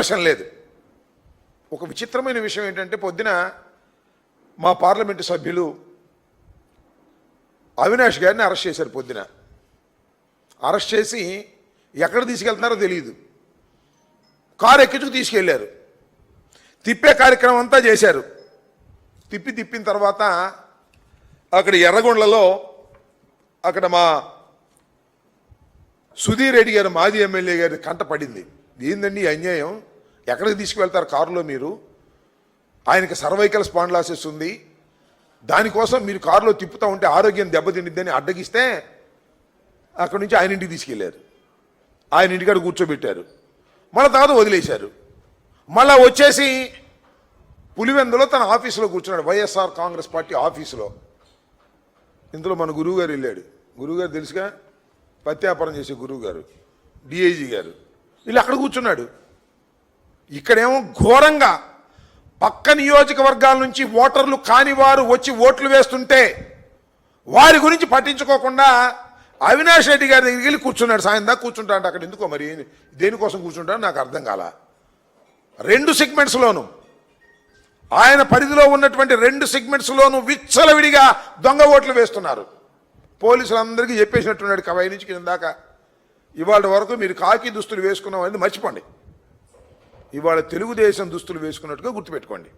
ప్రశ్న లేదు. ఒక విచిత్రమైన విషయం ఏంటంటే పొద్దున మా పార్లమెంటు సభ్యులు అవినాష్ గారిని అరెస్ట్ చేశారు పొద్దున. అరెస్ట్ చేసి ఎక్కడ తీసుకెళ్తున్నారో తెలియదు కారు ఎక్కించుకు తీసుకెళ్ళారు తిప్పే కార్యక్రమం అంతా చేశారు. తిప్పి తిప్పిన తర్వాత అక్కడ ఎర్రగొండలలో అక్కడ మా సుధీర్ రెడ్డి గారు మాజీ ఎమ్మెల్యే గారి కంట పడింది. ఏందండి అన్యాయం? ఎక్కడికి తీసుకువెళ్తారు కారులో మీరు? ఆయనకి సర్వైకల్ స్పాండ్లాసెస్ ఉంది. దానికోసం మీరు కారులో తిప్పుతూ ఉంటే ఆరోగ్యం దెబ్బతిండిద్దని అడ్డగిస్తే అక్కడి నుంచి ఆయన ఇంటికి తీసుకెళ్ళారు. ఆయన ఇంటికాడ కూర్చోబెట్టారు. మళ్ళీ తర్వాత వదిలేశారు. మళ్ళా వచ్చేసి పులివెందులో తన ఆఫీసులో కూర్చున్నాడు. వైఎస్ఆర్ కాంగ్రెస్ పార్టీ ఆఫీసులో. ఇందులో మన గురువుగారు వెళ్ళాడు. గురువుగారు తెలుసుగా? పత్యాపారం చేసే గురువుగారు. డిఐజీ గారు. వీళ్ళు అక్కడ కూర్చున్నాడు. ఇక్కడేమో ఘోరంగా పక్క నియోజకవర్గాల నుంచి ఓటర్లు కాని వారు వచ్చి ఓట్లు వేస్తుంటే వారి గురించి పట్టించుకోకుండా అవినాష్ రెడ్డి గారి దగ్గరికి వెళ్ళి కూర్చున్నాడు. సాయం దాకా కూర్చుంటాడు అక్కడ ఎందుకో మరి దేనికోసం కూర్చుంటాడు నాకు అర్థం కాల. రెండు సెగ్మెంట్స్లోనూ ఆయన పరిధిలో ఉన్నటువంటి రెండు సెగ్మెంట్స్లోనూ విచ్చలవిడిగా దొంగ ఓట్లు వేస్తున్నారు. పోలీసులందరికీ చెప్పేసినట్టున్నాడు కవాయి నుంచి కింద దాకా. ఇవాళ వరకు మీరు కాకి దుస్తులు వేసుకున్నాం అనేది మర్చిపోండి. ఇవాళ తెలుగుదేశం దుస్తులు వేసుకున్నట్టుగా గుర్తుపెట్టుకోండి.